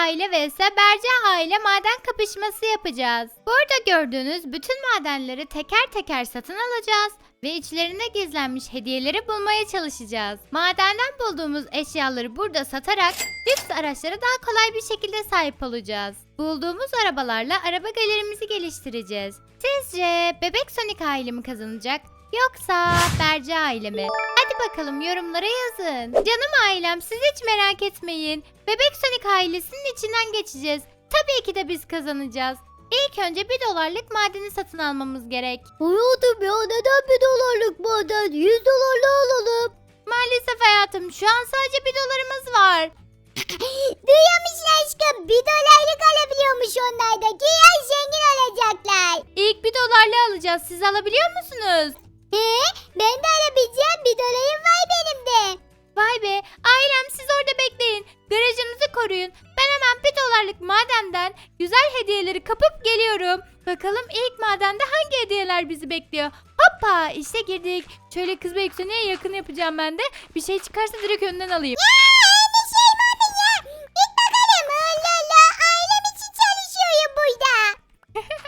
aile vs Berce aile maden kapışması yapacağız. Burada gördüğünüz bütün madenleri teker teker satın alacağız ve içlerinde gizlenmiş hediyeleri bulmaya çalışacağız. Madenden bulduğumuz eşyaları burada satarak lüks araçlara daha kolay bir şekilde sahip olacağız. Bulduğumuz arabalarla araba galerimizi geliştireceğiz. Sizce Bebek Sonic aile mi kazanacak yoksa Berce aile mi? Hadi bakalım yorumlara yazın. Canım ailem siz hiç merak etmeyin. Bebek Sonic ailesinin içinden geçeceğiz. Tabii ki de biz kazanacağız. İlk önce bir dolarlık madeni satın almamız gerek. Hayatım ya neden bir dolarlık maden? 100 dolarla alalım. Maalesef hayatım şu an sadece bir dolarımız var. Duyuyor musun aşkım? Bir dolarlık alabiliyormuş onlar da. Güya zengin olacaklar. İlk bir dolarlı alacağız. Siz alabiliyor musunuz? He? Ben de alabileceğim bir dolarım var benim de. Vay be ailem siz orada bekleyin. Garajınızı koruyun. Ben hemen bir dolarlık madenden güzel hediyeleri kapıp geliyorum. Bakalım ilk madende hangi hediyeler bizi bekliyor. Hoppa işte girdik. Şöyle kız yükselene yakın yapacağım ben de. Bir şey çıkarsa direkt önden alayım.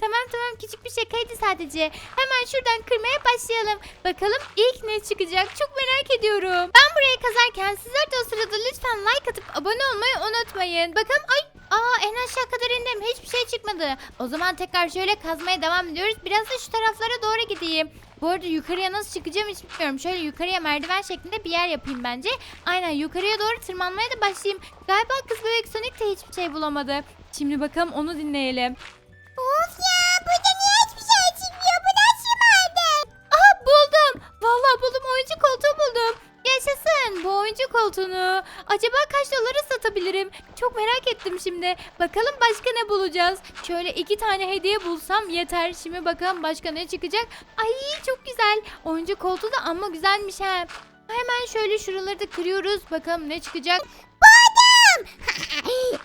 Tamam tamam küçük bir şakaydı sadece. Hemen şuradan kırmaya başlayalım. Bakalım ilk ne çıkacak çok merak ediyorum. Ben buraya kazarken sizler de o sırada lütfen like atıp abone olmayı unutmayın. Bakalım ay aa en aşağı kadar indim hiçbir şey çıkmadı. O zaman tekrar şöyle kazmaya devam ediyoruz. Biraz da şu taraflara doğru gideyim. Bu arada yukarıya nasıl çıkacağım hiç bilmiyorum. Şöyle yukarıya merdiven şeklinde bir yer yapayım bence. Aynen yukarıya doğru tırmanmaya da başlayayım. Galiba kız bebek Sonic de hiçbir şey bulamadı. Şimdi bakalım onu dinleyelim. Ya. Burada niye hiçbir şey çıkmıyor? Bu nasıl maden? Aha buldum. Vallahi buldum oyuncu koltuğu buldum. Yaşasın bu oyuncu koltuğunu. Acaba kaç dolara satabilirim? Çok merak ettim şimdi. Bakalım başka ne bulacağız? Şöyle iki tane hediye bulsam yeter. Şimdi bakalım başka ne çıkacak? Ay çok güzel. Oyuncu koltuğu da ama güzelmiş ha. Hemen şöyle şuraları da kırıyoruz. Bakalım ne çıkacak? Buldum.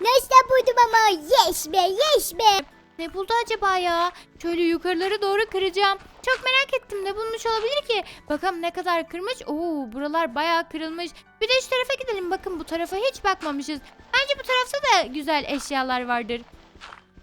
Nasıl buldum ama yes be yes be. Ne buldu acaba ya? Şöyle yukarıları doğru kıracağım. Çok merak ettim ne bulmuş olabilir ki? Bakalım ne kadar kırmış. Oo buralar bayağı kırılmış. Bir de şu tarafa gidelim. Bakın bu tarafa hiç bakmamışız. Bence bu tarafta da güzel eşyalar vardır.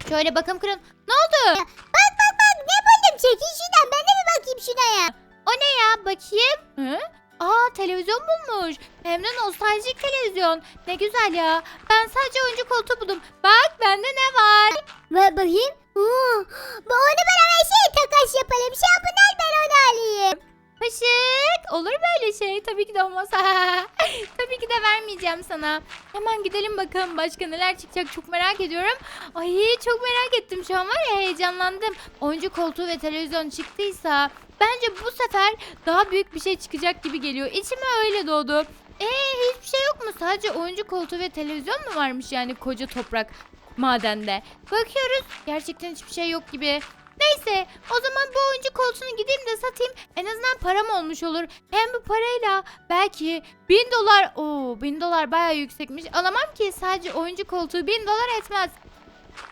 Şöyle bakalım kırın. Ne oldu? Bak bak bak ne buldum. Çekil şuradan ben de bir bakayım şuna ya. O ne ya? Bakayım. Hı? Aa televizyon bulmuş. Hem de nostaljik televizyon. Ne güzel ya. Ben sadece oyuncu koltuğu buldum. Bak bende ne var? Ver bakayım. Oo, bu onu bana versene takas yapalım. Şampuan ben onu alayım. Paşık olur böyle şey tabii ki de olmaz tabii ki de vermeyeceğim sana hemen gidelim bakalım başka neler çıkacak çok merak ediyorum ay çok merak ettim şu an var ya heyecanlandım oyuncu koltuğu ve televizyon çıktıysa bence bu sefer daha büyük bir şey çıkacak gibi geliyor içime öyle doğdu Eee hiçbir şey yok mu sadece oyuncu koltuğu ve televizyon mu varmış yani koca toprak madende bakıyoruz gerçekten hiçbir şey yok gibi Neyse o zaman bu oyuncu koltuğunu gideyim de satayım. En azından param olmuş olur. Hem bu parayla belki bin dolar. Oo bin dolar baya yüksekmiş. Alamam ki sadece oyuncu koltuğu bin dolar etmez.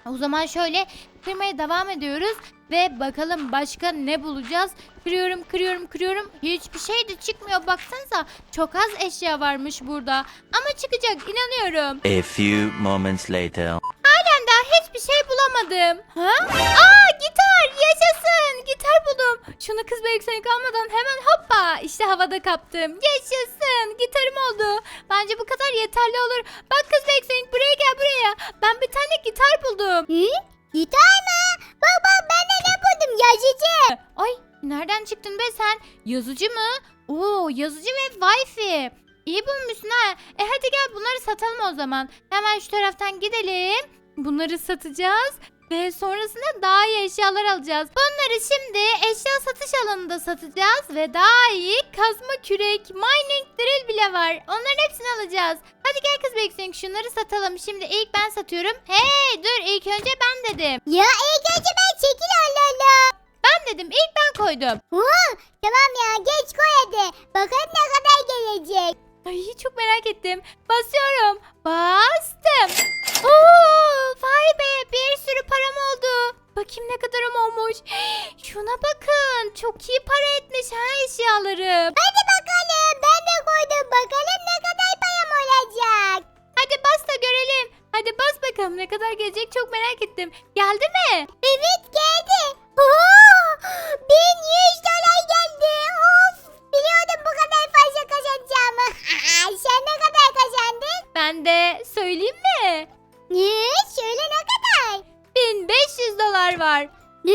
O zaman şöyle kırmaya devam ediyoruz. Ve bakalım başka ne bulacağız. Kırıyorum kırıyorum kırıyorum. Hiçbir şey de çıkmıyor baksanıza. Çok az eşya varmış burada. Ama çıkacak inanıyorum. A few moments later. Halen daha hiçbir şey bulamadım. Ha? Aa gitar yaşasın. Gitar buldum. Şunu kız ve yüksek almadan hemen hoppa işte havada kaptım. Yaşasın gitarım oldu. Bence bu kadar yeterli olur. Bak kız yüksek buraya gel buraya. Ben bir tane gitar buldum. Hı? Gitar mı? Bak bak ben de ne buldum yazıcı. Ay nereden çıktın be sen? Yazıcı mı? Oo yazıcı ve wifi. İyi bulmuşsun ha. E hadi gel bunları satalım o zaman. Hemen şu taraftan gidelim. Bunları satacağız. Ve sonrasında daha iyi eşyalar alacağız. Bunları şimdi eşya satış alanında satacağız. Ve daha iyi kazma kürek, mining drill bile var. Onların hepsini alacağız. Hadi gel kız Beksin şunları satalım. Şimdi ilk ben satıyorum. Hey dur ilk önce ben dedim. Ya ilk önce ben çekil Allah Allah. Ben dedim ilk ben koydum. Oo, tamam ya geç koy hadi. Bakalım ne kadar gelecek. Ay çok merak ettim. Basıyorum. Bastım. Oo, vay be bir sürü param oldu. Bakayım ne kadarım olmuş. Şuna bakın. Çok iyi para etmiş ha eşyalarım. Hadi bakalım ben de koydum. Bakalım ne kadar payam olacak. Hadi bas da görelim. Hadi bas bakalım ne kadar gelecek çok merak ettim. Geldi mi? Evet geldi. Oo, 1100 dolar geldi. Of. Biliyordum bu kadar fazla kazanacağımı. Sen ne kadar kazandın? Ben de söyleyeyim mi? Ne? Söyle ne kadar? 1500 dolar var. Ne?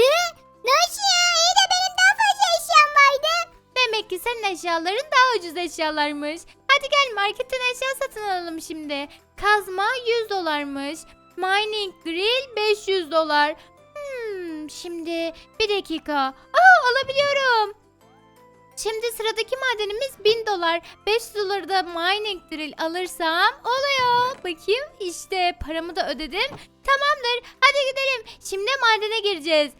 Nasıl ya? İyi de benim daha fazla eşyam vardı. Demek ki senin eşyaların daha ucuz eşyalarmış. Hadi gel marketten eşya satın alalım şimdi. Kazma 100 dolarmış. Mining drill 500 dolar. Hmm, şimdi bir dakika. Aa alabiliyorum. Şimdi sıradaki madenimiz 1000 dolar. 500 doları da mining drill alırsam oluyor. Bakayım işte paramı da ödedim. Tamamdır hadi gidelim. Şimdi madene gireceğiz.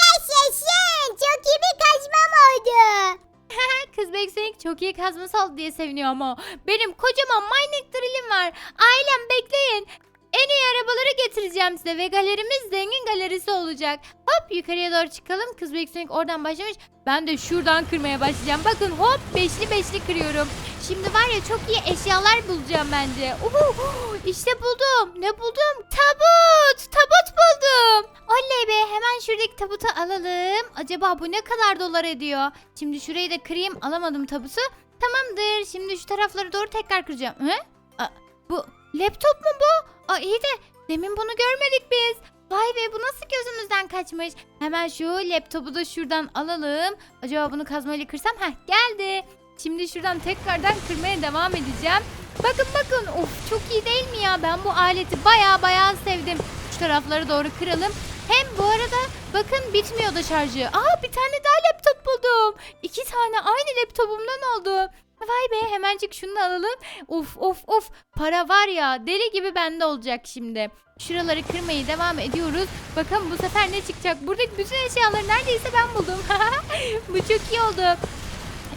Yaşasın. Çok iyi bir kaçmam oldu. Kız Beksenik çok iyi kazması oldu diye seviniyor ama benim kocaman mining drillim var. Ailem bekleyin. En iyi arabaları getireceğim size ve galerimiz zengin galerisi olacak. Hop yukarıya doğru çıkalım. Kız Beksenik oradan başlamış. Ben de şuradan kırmaya başlayacağım. Bakın hop beşli beşli kırıyorum. Şimdi var ya çok iyi eşyalar bulacağım bence. Uhu, işte buldum. Ne buldum? Tabut. Tabut buldum. Oley be hemen şuradaki tabutu alalım. Acaba bu ne kadar dolar ediyor? Şimdi şurayı da kırayım. Alamadım tabutu. Tamamdır. Şimdi şu tarafları doğru tekrar kıracağım. He? Aa, bu laptop mu bu? Aa, iyi de demin bunu görmedik biz. Vay be bu nasıl gözümüzden kaçmış. Hemen şu laptopu da şuradan alalım. Acaba bunu kazmayla kırsam? Heh geldi. Şimdi şuradan tekrardan kırmaya devam edeceğim. Bakın bakın of çok iyi değil mi ya? Ben bu aleti baya baya sevdim. Şu tarafları doğru kıralım. Hem bu arada bakın bitmiyor da şarjı. Aa bir tane daha laptop buldum. İki tane aynı laptopumdan oldu. Vay be hemencik şunu da alalım. Of of of para var ya deli gibi bende olacak şimdi. Şuraları kırmayı devam ediyoruz. Bakın bu sefer ne çıkacak? Buradaki bütün eşyaları neredeyse ben buldum. bu çok iyi oldu.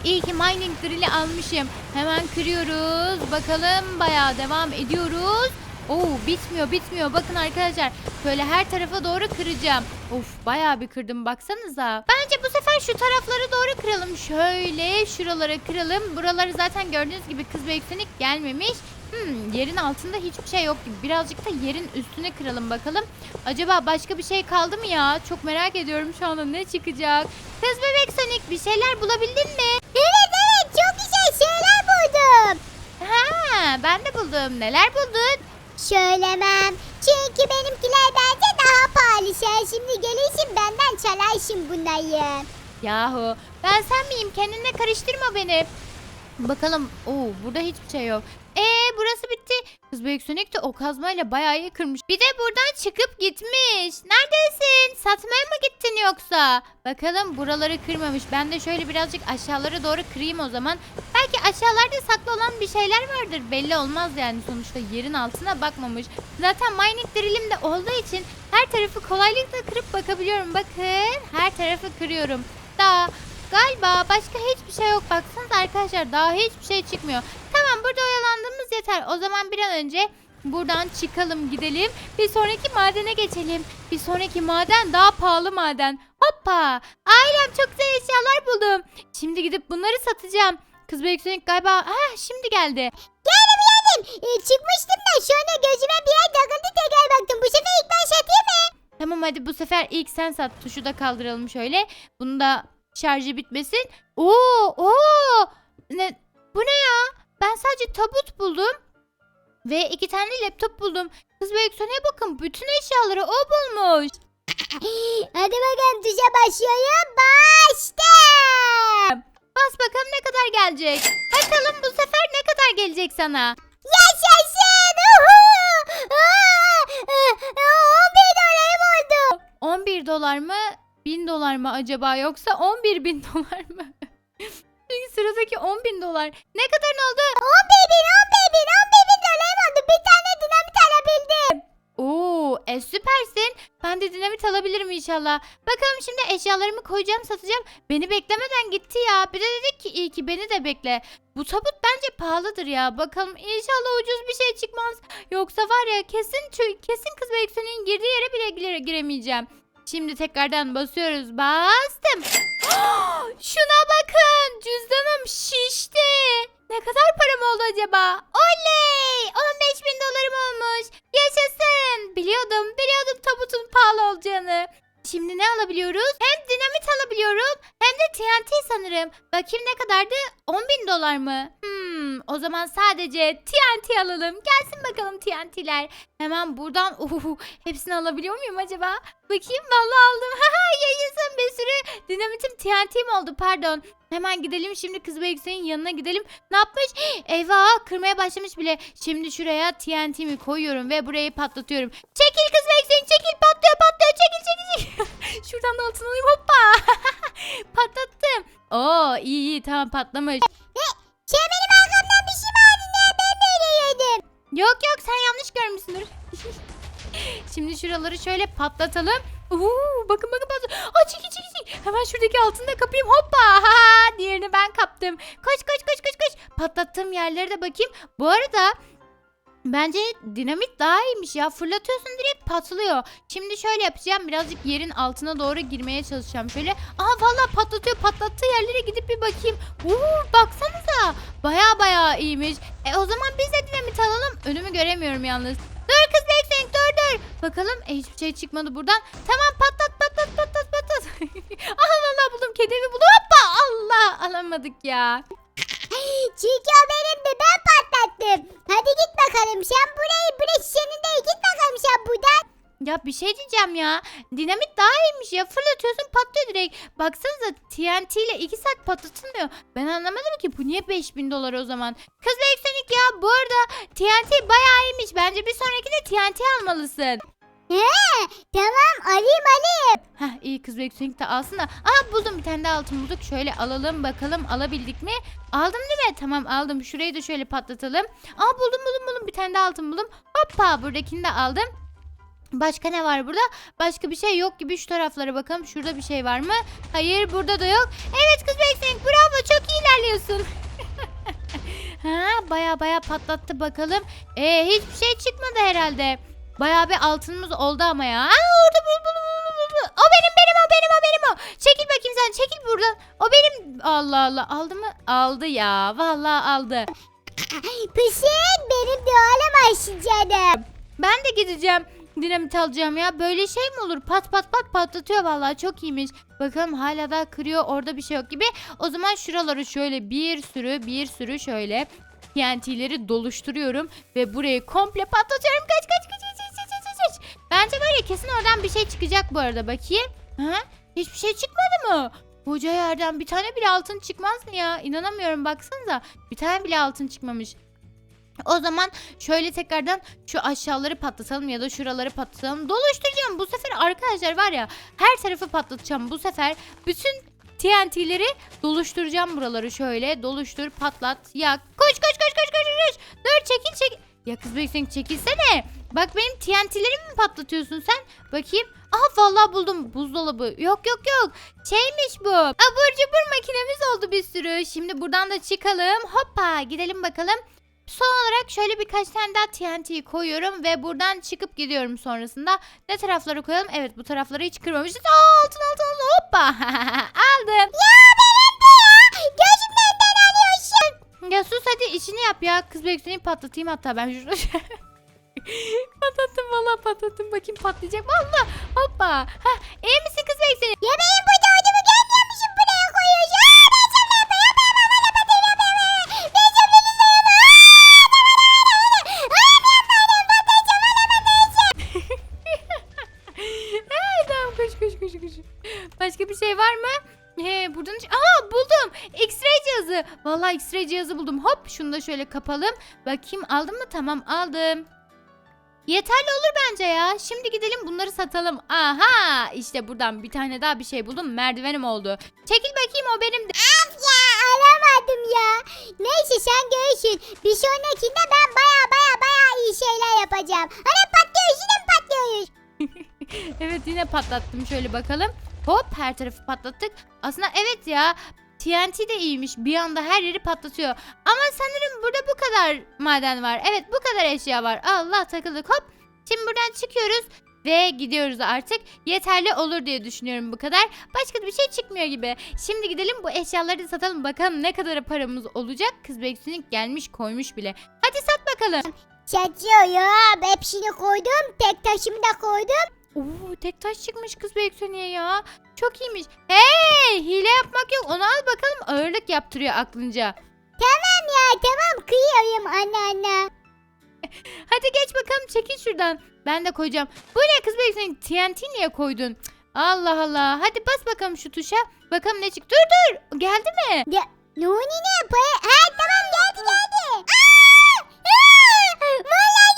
İyi ki mining drill'i almışım. Hemen kırıyoruz. Bakalım bayağı devam ediyoruz. Oo bitmiyor bitmiyor. Bakın arkadaşlar böyle her tarafa doğru kıracağım. Of bayağı bir kırdım baksanıza. Bence bu sefer şu tarafları doğru kıralım. Şöyle şuralara kıralım. Buraları zaten gördüğünüz gibi kız ve yükselik gelmemiş. Hmm, yerin altında hiçbir şey yok gibi. Birazcık da yerin üstüne kıralım bakalım. Acaba başka bir şey kaldı mı ya? Çok merak ediyorum şu anda ne çıkacak. Kız bebek Sonic bir şeyler bulabildin mi? Evet evet çok güzel şeyler buldum. Ha, ben de buldum. Neler buldun? Söylemem. Çünkü benimkiler bence daha pahalı. Şimdi gelirsin benden çalarsın bunları. Yahu ben sen miyim? Kendine karıştırma beni. Bakalım. Oo burada hiçbir şey yok. Ee burası bitti. Kız büyük Sonic de o kazmayla bayağı iyi. Bir de buradan çıkıp gitmiş. Neredesin? Satmaya mı gittin yoksa? Bakalım buraları kırmamış. Ben de şöyle birazcık aşağılara doğru kırayım o zaman. Belki aşağılarda saklı olan bir şeyler vardır. Belli olmaz yani sonuçta yerin altına bakmamış. Zaten mining drillim de olduğu için her tarafı kolaylıkla kırıp bakabiliyorum. Bakın her tarafı kırıyorum. Daha galiba başka hiçbir şey yok. Baksanıza arkadaşlar daha hiçbir şey çıkmıyor. Tamam burada oyalandığımız yeter. O zaman bir an önce buradan çıkalım gidelim. Bir sonraki madene geçelim. Bir sonraki maden daha pahalı maden. Hoppa. Ailem çok güzel eşyalar buldum. Şimdi gidip bunları satacağım. Kız Büyük Sonic galiba ha şimdi geldi. Geldim geldim. Ee, çıkmıştım da sonra gözüme bir yer takıldı tekrar baktım. Bu sefer ilk ben satayım mı? Tamam hadi bu sefer ilk sen sat. Tuşu da kaldıralım şöyle. Bunu da şarjı bitmesin. Oo, oo. Ne bu ne ya? Ben sadece tabut buldum. Ve iki tane laptop buldum. Kız Büyük Sonic'e bakın bütün eşyaları o bulmuş. Hadi bakalım tuşa başlıyorum. Bastım. Bas bakalım ne kadar gelecek. Bakalım bu sefer ne kadar gelecek sana. Yaşasın. Uhu. Aa, aa, 11 dolarım oldu. 11 dolar mı? 1000 dolar mı acaba yoksa 11 bin dolar mı? Çünkü sıradaki 10 bin dolar. Ne kadar oldu? 11 bin 11 bin 11 bin dolarım oldu. Bir tane dinamit alabildim. Oo, e süpersin. Ben de dinamit alabilirim inşallah. Bakalım şimdi eşyalarımı koyacağım, satacağım. Beni beklemeden gitti ya. Bir de dedik ki iyi ki beni de bekle. Bu tabut bence pahalıdır ya. Bakalım inşallah ucuz bir şey çıkmaz. Yoksa var ya kesin kesin kız ve girdiği yere bile gire- giremeyeceğim. Şimdi tekrardan basıyoruz. Bastım. Şuna bakın. Cüzdanım şişti. Ne kadar param oldu acaba? Oley! 15 bin dolarım olmuş. Yaşasın. Bir canı. Şimdi ne alabiliyoruz? Hem dinamit alabiliyorum hem de TNT sanırım. Bakayım ne kadardı? 10 bin dolar mı? Hmm, o zaman sadece TNT alalım. Gelsin bakalım TNT'ler. Hemen buradan uhu, hepsini alabiliyor muyum acaba? Bakayım vallahi aldım. Haha yaşasın bir sürü dinamitim TNT'm oldu pardon. Hemen gidelim şimdi kız Beksen'in yanına gidelim. Ne yapmış? Eyvah kırmaya başlamış bile. Şimdi şuraya TNT'mi koyuyorum ve burayı patlatıyorum. Çekil kız Beksen çekil patlıyor patlıyor çekil çekil çekil. Şuradan da altın alayım hoppa. Patlattım. Oo iyi iyi tamam patlamış. Şey benim arkamdan bir şey vardı ne ben böyle yedim. Yok yok sen yanlış görmüşsündür. Şimdi şuraları şöyle patlatalım. Uuu bakın bakın bakın. Aa çekil çekil çekil. Hemen şuradaki altını da kapayım. Hoppa. Diğerini ben kaptım. Koş koş koş koş koş. Patlattığım yerlere de bakayım. Bu arada Bence dinamit daha iyiymiş ya. Fırlatıyorsun direkt patlıyor. Şimdi şöyle yapacağım. Birazcık yerin altına doğru girmeye çalışacağım. Şöyle. Aha vallahi patlatıyor. Patlattığı yerlere gidip bir bakayım. Uuu baksanıza. Baya baya iyiymiş. E o zaman biz de dinamit alalım. Önümü göremiyorum yalnız. Dur kız Beksenk dur dur. Bakalım e, hiçbir şey çıkmadı buradan. Tamam patlat patlat patlat patlat. Aha vallahi buldum. Kedimi buldum. Hoppa Allah alamadık ya. Çünkü o benim de ben patlattım. Hadi git bakalım sen burayı burası senin değil git bakalım sen buradan. Ya bir şey diyeceğim ya. Dinamit daha iyiymiş ya. Fırlatıyorsun patlıyor direkt. Baksanıza TNT ile 2 saat patlatılmıyor. Ben anlamadım ki bu niye 5000 dolar o zaman. Kız Eksenik ya bu arada TNT bayağı iyiymiş. Bence bir sonrakinde TNT almalısın. He tamam alayım alayım. Heh iyi kız Eksenik de alsın da. Aha buldum bir tane daha altın bulduk. Şöyle alalım bakalım alabildik mi? Aldım değil mi? Tamam aldım. Şurayı da şöyle patlatalım. Aa buldum buldum buldum. Bir tane daha altın buldum. Hoppa buradakini de aldım. Başka ne var burada? Başka bir şey yok gibi şu taraflara bakalım. Şurada bir şey var mı? Hayır burada da yok. Evet kız Beksenk bravo çok iyi ilerliyorsun. ha baya baya patlattı bakalım. Ee, hiçbir şey çıkmadı herhalde. Baya bir altınımız oldu ama ya. Aa, orada bu, bu, bu, bu. O benim benim o benim o benim o. Çekil bakayım sen çekil buradan. O benim. Allah Allah aldı mı? Aldı ya. Vallahi aldı. Pısın benim de olamazsın canım. Ben de gideceğim. Dinamit alacağım ya. Böyle şey mi olur? Pat pat pat patlatıyor vallahi çok iyiymiş. Bakalım hala da kırıyor. Orada bir şey yok gibi. O zaman şuraları şöyle bir sürü bir sürü şöyle TNT'leri doluşturuyorum ve burayı komple patlatıyorum. Kaç kaç kaç. Bence var ya kesin oradan bir şey çıkacak bu arada bakayım. Ha? Hiçbir şey çıkmadı mı? Koca yerden bir tane bile altın çıkmaz mı ya? İnanamıyorum baksanıza. Bir tane bile altın çıkmamış. O zaman şöyle tekrardan şu aşağıları patlatalım ya da şuraları patlatalım. Doluşturacağım. Bu sefer arkadaşlar var ya her tarafı patlatacağım. Bu sefer bütün TNT'leri doluşturacağım buraları şöyle. Doluştur, patlat, yak. Koş koş koş koş koş koş. Dur çekil çekil. Ya kız büyük çekilsene. Bak benim TNT'lerimi mi patlatıyorsun sen? Bakayım. Aha vallahi buldum buzdolabı. Yok yok yok. Şeymiş bu. Abur cubur makinemiz oldu bir sürü. Şimdi buradan da çıkalım. Hoppa gidelim bakalım. Son olarak şöyle birkaç tane daha TNT koyuyorum ve buradan çıkıp gidiyorum sonrasında. Ne taraflara koyalım? Evet bu tarafları hiç kırmamışız. Aa, altın altın altın hoppa. Aldım. Gözümden Ya sus hadi işini yap ya. Kız bekleyin patlatayım hatta ben şurada. patlattım valla patlattım. Bakayım patlayacak. Valla hoppa. Hah, iyi misin kız bekleyin? Ya benim burada olduğumu görmüyor musun buraya koyuyorsun? Aa ben. Başka bir şey var mı? He, buradan Aa buldum. X-ray cihazı. Vallahi X-ray cihazı buldum. Hop şunu da şöyle kapalım. Bakayım aldım mı? Tamam aldım. Yeterli olur bence ya. Şimdi gidelim bunları satalım. Aha işte buradan bir tane daha bir şey buldum. Merdivenim oldu. Çekil bakayım o benim de. Of ya alamadım ya. Neyse sen görürsün. Bir sonrakinde ben baya baya baya iyi şeyler yapacağım. Hani patlıyoruz yine mi patlıyoruz? evet yine patlattım. Şöyle bakalım. Hop her tarafı patlattık. Aslında evet ya. TNT de iyiymiş. Bir anda her yeri patlatıyor. Ama sanırım burada bu kadar maden var. Evet bu kadar eşya var. Allah takıldık hop. Şimdi buradan çıkıyoruz ve gidiyoruz artık. Yeterli olur diye düşünüyorum bu kadar. Başka bir şey çıkmıyor gibi. Şimdi gidelim bu eşyaları da satalım bakalım ne kadar paramız olacak. Kız Beksunik gelmiş koymuş bile. Hadi sat bakalım. Satıyorum. Hepsini koydum. Tek taşımı da koydum. Oo tek taş çıkmış kız Beksoni'ye ya. Çok iyiymiş. Hey hile yapmak yok. Onu al bakalım ağırlık yaptırıyor aklınca. Tamam ya tamam kıyıyorum anne anne. Hadi geç bakalım çekil şuradan. Ben de koyacağım. Bu ne kız Beksoni TNT niye koydun? Allah Allah. Hadi bas bakalım şu tuşa. Bakalım ne çık. Dur dur. Geldi mi? Ya Nuni ne yapıyor? Ha tamam geldi geldi. Aa! Aa! Vallahi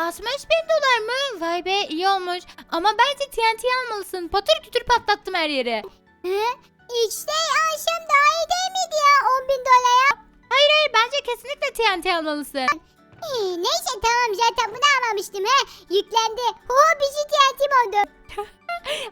65 bin dolar mı? Vay be iyi olmuş. Ama bence TNT almalısın. Patır kütür patlattım her yeri. Hı? İşte Ayşem daha iyi değil miydi ya 10 bin dolara? Hayır hayır bence kesinlikle TNT almalısın. Ee, neyse tamam zaten bunu almamıştım he. Yüklendi. Ho bizi şey TNT oldu.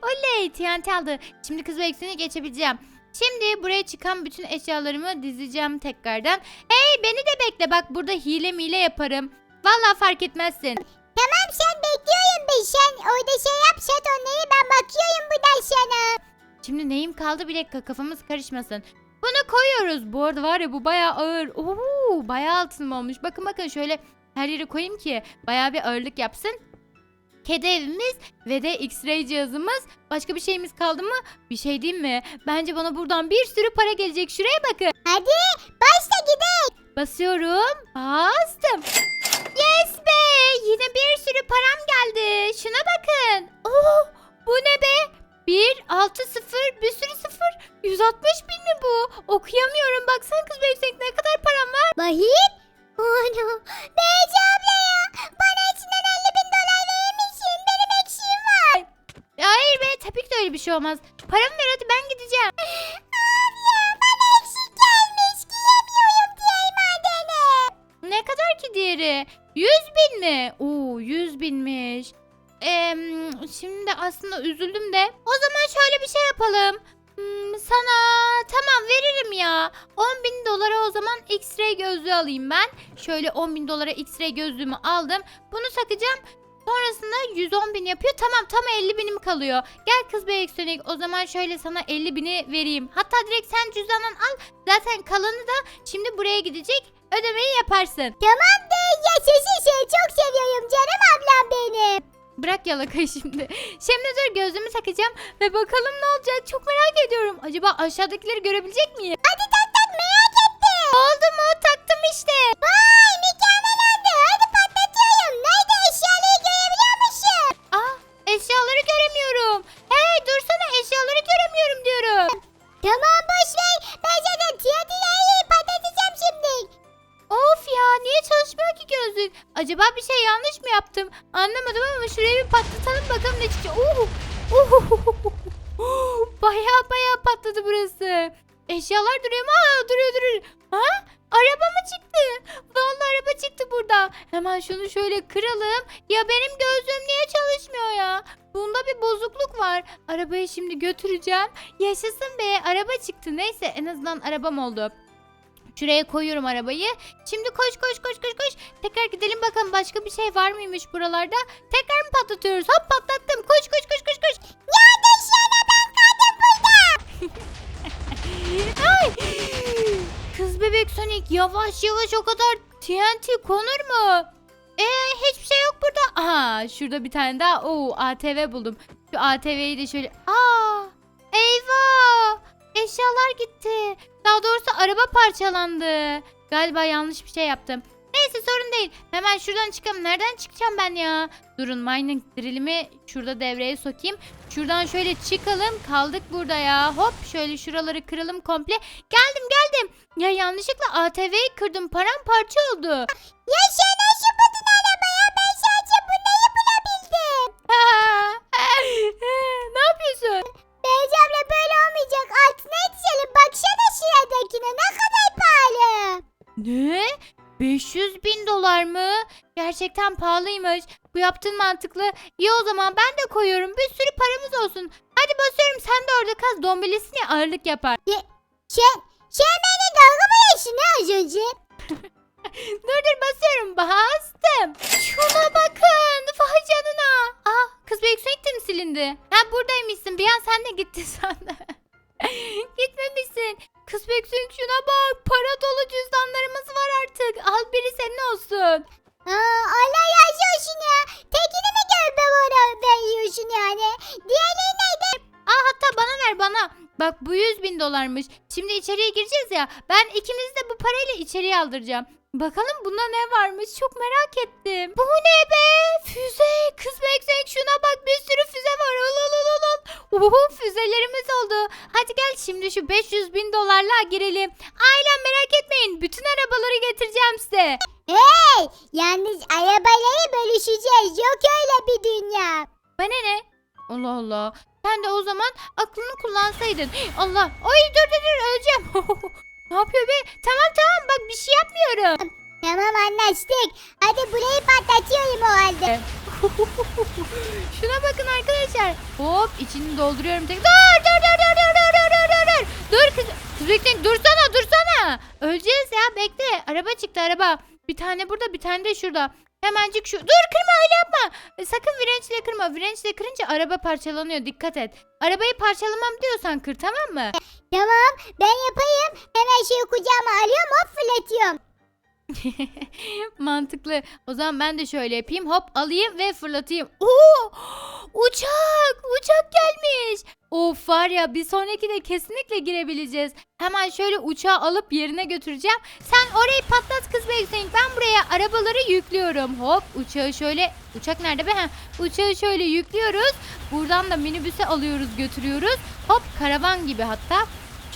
Oley TNT aldı. Şimdi kız öyküsünü geçebileceğim. Şimdi buraya çıkan bütün eşyalarımı dizeceğim tekrardan. Hey beni de bekle bak burada hile mile yaparım. Vallahi fark etmezsin. Tamam sen bekliyorum ben. Sen orada şey yap onları ben bakıyorum buradan sana. Şimdi neyim kaldı bir dakika kafamız karışmasın. Bunu koyuyoruz. Bu arada var ya bu bayağı ağır. Oo, bayağı altın olmuş. Bakın bakın şöyle her yere koyayım ki bayağı bir ağırlık yapsın. Kedi evimiz ve de X-ray cihazımız. Başka bir şeyimiz kaldı mı? Bir şey diyeyim mi? Bence bana buradan bir sürü para gelecek. Şuraya bakın. Hadi başla gidelim. Basıyorum. Bastım. 6, 0, bir sürü sıfır. 160 bin mi bu? Okuyamıyorum. Baksana kız Beyzek ne kadar param var. Bakayım. Onu. Beyci abla ya. Bana içinden 50 bin dolar verir misin? Benim eksiğim var. Hayır be tabii ki de öyle bir şey olmaz. Paramı ver hadi ben gideceğim. Abi ya bana eksik gelmiş. Giyemiyorum diye madeni. Ne kadar ki diğeri? 100 bin mi? Oo 100 binmiş. Em, şimdi aslında üzüldüm de. O zaman şöyle bir şey yapalım. Hmm, sana tamam veririm ya. 10 bin dolara o zaman X-ray gözlüğü alayım ben. Şöyle 10 bin dolara X-ray gözlüğümü aldım. Bunu takacağım. Sonrasında 110 bin yapıyor. Tamam tam 50 binim kalıyor. Gel kız bey Sonic o zaman şöyle sana 50 bini vereyim. Hatta direkt sen cüzdandan al. Zaten kalanı da şimdi buraya gidecek. Ödemeyi yaparsın. Tamamdır. Yaşasın şey çok seviyorum canım ablam benim. Bırak yalakayı şimdi. Şimdi dur gözlüğümü takacağım ve bakalım ne olacak çok merak ediyorum. Acaba aşağıdakileri görebilecek miyim? Hadi tak tak merak ettim. Oldu mu? Taktım işte. Vay mükemmel oldu. Hadi patlatıyorum. Nerede eşyaları görebiliyor musun? Aa eşyaları göremiyorum. Hey dursana eşyaları göremiyorum diyorum. Tamam boş ver. Ben zaten şimdi. Of ya niye çalışmıyor ki gözlük? Acaba bir şey yanlış mı yaptım? Anlamadım ama şuraya bir patlatalım bakalım ne çıkacak. Uh, uh, baya baya patladı burası. Eşyalar duruyor mu? Aa, duruyor duruyor. Ha? Araba mı çıktı? Vallahi araba çıktı burada. Hemen şunu şöyle kıralım. Ya benim gözlüğüm niye çalışmıyor ya? Bunda bir bozukluk var. Arabayı şimdi götüreceğim. Yaşasın be araba çıktı. Neyse en azından arabam oldu. Şuraya koyuyorum arabayı. Şimdi koş koş koş koş koş. Tekrar gidelim bakalım başka bir şey var mıymış buralarda. Tekrar mı patlatıyoruz? Hop patlattım. Koş koş koş koş koş. Ya dışarıda ben kaldım burada. Ay! Kız bebek Sonic yavaş yavaş o kadar TNT konur mu? Ee hiçbir şey yok burada. Aha şurada bir tane daha. Oo ATV buldum. Şu ATV'yi de şöyle. Aa! Gitti. Daha doğrusu araba parçalandı. Galiba yanlış bir şey yaptım. Neyse sorun değil. Hemen şuradan çıkalım. Nereden çıkacağım ben ya? Durun mining drill'imi şurada devreye sokayım. Şuradan şöyle çıkalım. Kaldık burada ya. Hop şöyle şuraları kıralım komple. Geldim geldim. Ya yanlışlıkla ATV'yi kırdım. Paramparça oldu. Ya sen nasıl Şuradakine ne kadar pahalı. Ne? 500 bin dolar mı? Gerçekten pahalıymış. Bu yaptığın mantıklı. İyi o zaman ben de koyuyorum. Bir sürü paramız olsun. Hadi basıyorum sen de orada kaz. Dombilesi niye ağırlık yapar? Sen, sen beni dalga mı geçtin ne az önce? Dur dur basıyorum. Bastım. Şuna bakın. Vay canına. Aa kız büyük mi silindi? Ha buradaymışsın. Bir an sen de gittin sandım. Gitmemişsin. Kız sürekli şuna bak. Para dolu cüzdanlarımız var artık. Al biri senin olsun. Aa, Allah razı veriyorsun ya? Tekini mi görme bana veriyorsun yani? Diğerleri neydi? Aa hatta bana ver bana. Bak bu 100 bin dolarmış. Şimdi içeriye gireceğiz ya. Ben ikimizi de bu parayla içeriye aldıracağım. Bakalım bunda ne varmış çok merak ettim. Bu ne be? Füze. Kız Bekzek şuna bak bir sürü füze var. Ol ol, ol. Uhu füzelerimiz oldu. Hadi gel şimdi şu 500 bin dolarla girelim. Ailem merak etmeyin. Bütün arabaları getireceğim size. Hey! Yalnız arabaları bölüşeceğiz. Yok öyle bir dünya. Bana ne? Allah Allah. Sen de o zaman aklını kullansaydın. Allah. Ay dur dur dur öleceğim. ne yapıyor be? Tamam tamam bak bir şey yapmıyorum. Tamam anlaştık. Hadi burayı patlatıyorum o halde. Şuna bakın arkadaşlar. Hop içini dolduruyorum. Tek. Dur dur dur dur dur dur dur dur dur dur. Kız. Bekleyin dursana dursana. Öleceğiz ya bekle. Araba çıktı araba. Bir tane burada bir tane de şurada. Hemencik şu. Dur kırma öyle yapma. E, sakın virençle kırma. Virençle kırınca araba parçalanıyor. Dikkat et. Arabayı parçalamam diyorsan kır tamam mı? Tamam ben yapayım. Hemen şeyi kucağıma alıyorum hop fırlatıyorum. Mantıklı. O zaman ben de şöyle yapayım. Hop alayım ve fırlatayım. Oo! Uçak! Uçak gelmiş. Of var ya bir sonraki de kesinlikle girebileceğiz. Hemen şöyle uçağı alıp yerine götüreceğim. Sen orayı patlat kız Bekseyin. Ben buraya arabaları yüklüyorum. Hop uçağı şöyle... Uçak nerede be? Heh, Uçağı şöyle yüklüyoruz. Buradan da minibüse alıyoruz götürüyoruz. Hop karavan gibi hatta.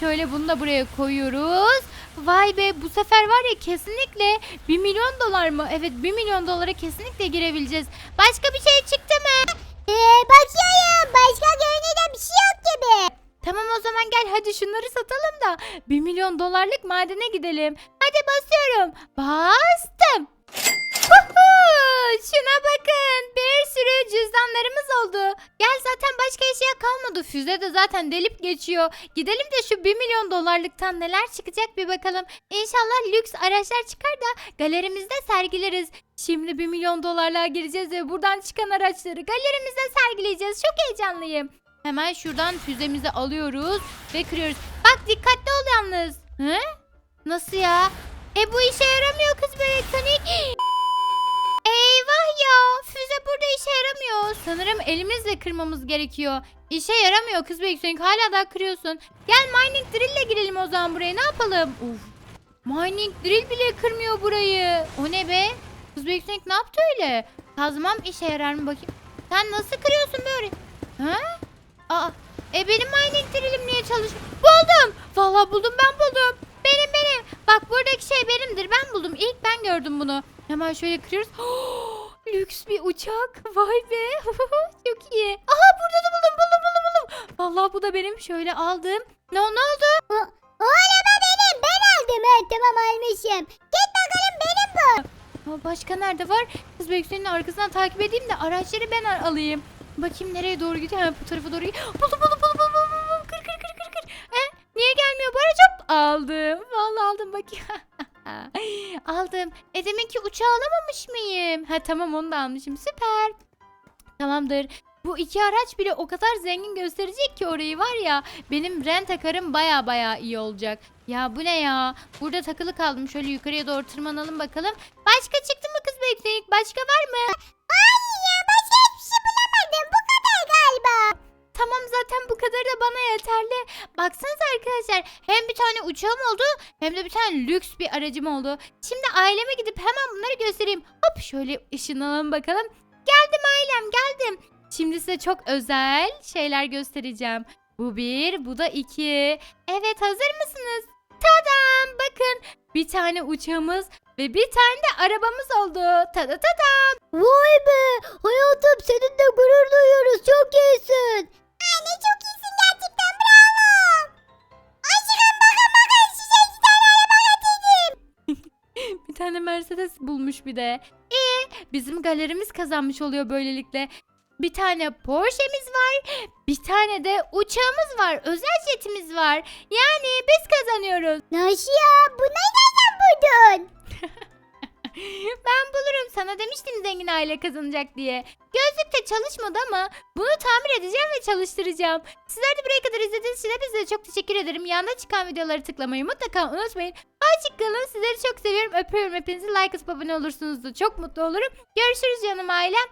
Şöyle bunu da buraya koyuyoruz. Vay be bu sefer var ya kesinlikle 1 milyon dolar mı? Evet 1 milyon dolara kesinlikle girebileceğiz. Başka bir şey çıktı mı? Ee, bakıyorum. Başka görünürde bir şey yok gibi. Tamam o zaman gel hadi şunları satalım da 1 milyon dolarlık madene gidelim. Hadi basıyorum. Bastım. Şuna bakın. Bir sürü cüzdanlarımız oldu. Gel zaten başka eşya kalmadı. Füze de zaten delip geçiyor. Gidelim de şu 1 milyon dolarlıktan neler çıkacak bir bakalım. İnşallah lüks araçlar çıkar da galerimizde sergileriz. Şimdi 1 milyon dolarlığa gireceğiz ve buradan çıkan araçları galerimizde sergileyeceğiz. Çok heyecanlıyım. Hemen şuradan füzemizi alıyoruz ve kırıyoruz. Bak dikkatli ol yalnız. Hı? Nasıl ya? E bu işe yaramıyor kız bebek Sonic. Eyvah ya. Füze burada işe yaramıyor. Sanırım elimizle kırmamız gerekiyor. İşe yaramıyor kız bebek Sonic. Hala daha kırıyorsun. Gel mining drill ile girelim o zaman buraya. Ne yapalım? Uf. Mining drill bile kırmıyor burayı. O ne be? Kız bebek Sonic ne yaptı öyle? Kazmam işe yarar mı bakayım? Sen nasıl kırıyorsun böyle? Ha? Aa, e benim mining drillim niye çalışmıyor? Buldum. Vallahi buldum ben buldum. Benim benim. Bak buradaki şey benimdir. Ben buldum. İlk ben gördüm bunu. Hemen şöyle kırıyoruz. Lüks bir uçak. Vay be. Çok iyi. Aha burada da buldum buldum buldum buldum. Vallahi bu da benim. Şöyle aldım. Ne, ne oldu? O, o araba benim. Ben aldım. Evet tamam almışım. Git bakalım benim bu. Ama başka nerede var? Kız Beksu'nun arkasından takip edeyim de araçları ben al- alayım. Bakayım nereye doğru gidiyor. Ha, bu tarafa doğru gidiyor. Buldum buldum buldum buldum buldum. buldum. Kır kır kır kır kır. E, niye gelmiyor bu araç? Hop aldım. Vallahi aldım bakayım. aldım. E demek ki uçağı alamamış mıyım? Ha tamam onu da almışım. Süper. Tamamdır. Bu iki araç bile o kadar zengin gösterecek ki orayı var ya. Benim rent akarım baya baya iyi olacak. Ya bu ne ya? Burada takılı kaldım. Şöyle yukarıya doğru tırmanalım bakalım. Başka çıktı mı kız bekleyin? Başka var mı? Ay ya başka hiçbir şey bulamadım. Bu kadar galiba. Tamam zaten bu kadar da bana yeterli. Baksanıza arkadaşlar hem bir tane uçağım oldu hem de bir tane lüks bir aracım oldu. Şimdi aileme gidip hemen bunları göstereyim. Hop şöyle ışınlanalım bakalım. Geldim ailem geldim. Şimdi size çok özel şeyler göstereceğim. Bu bir, bu da iki. Evet hazır mısınız? Tadam bakın bir tane uçağımız ve bir tane de arabamız oldu. Tada tada. Vay be. Bulmuş bir de. İyi. Bizim galerimiz kazanmış oluyor böylelikle. Bir tane Porsche'miz var. Bir tane de uçağımız var. Özel jetimiz var. Yani biz kazanıyoruz. Nasıl ya? Bu nereden buldun? Ben bulurum. Sana demiştim zengin aile kazanacak diye. Gözlükte pek çalışmadı ama bunu tamir edeceğim ve çalıştıracağım. Sizler de buraya kadar izlediğiniz için hepinize çok teşekkür ederim. Yanında çıkan videoları tıklamayı mutlaka unutmayın. Açık kalın. Sizleri çok seviyorum. Öpüyorum hepinizi. Like abone olursunuz da çok mutlu olurum. Görüşürüz canım ailem.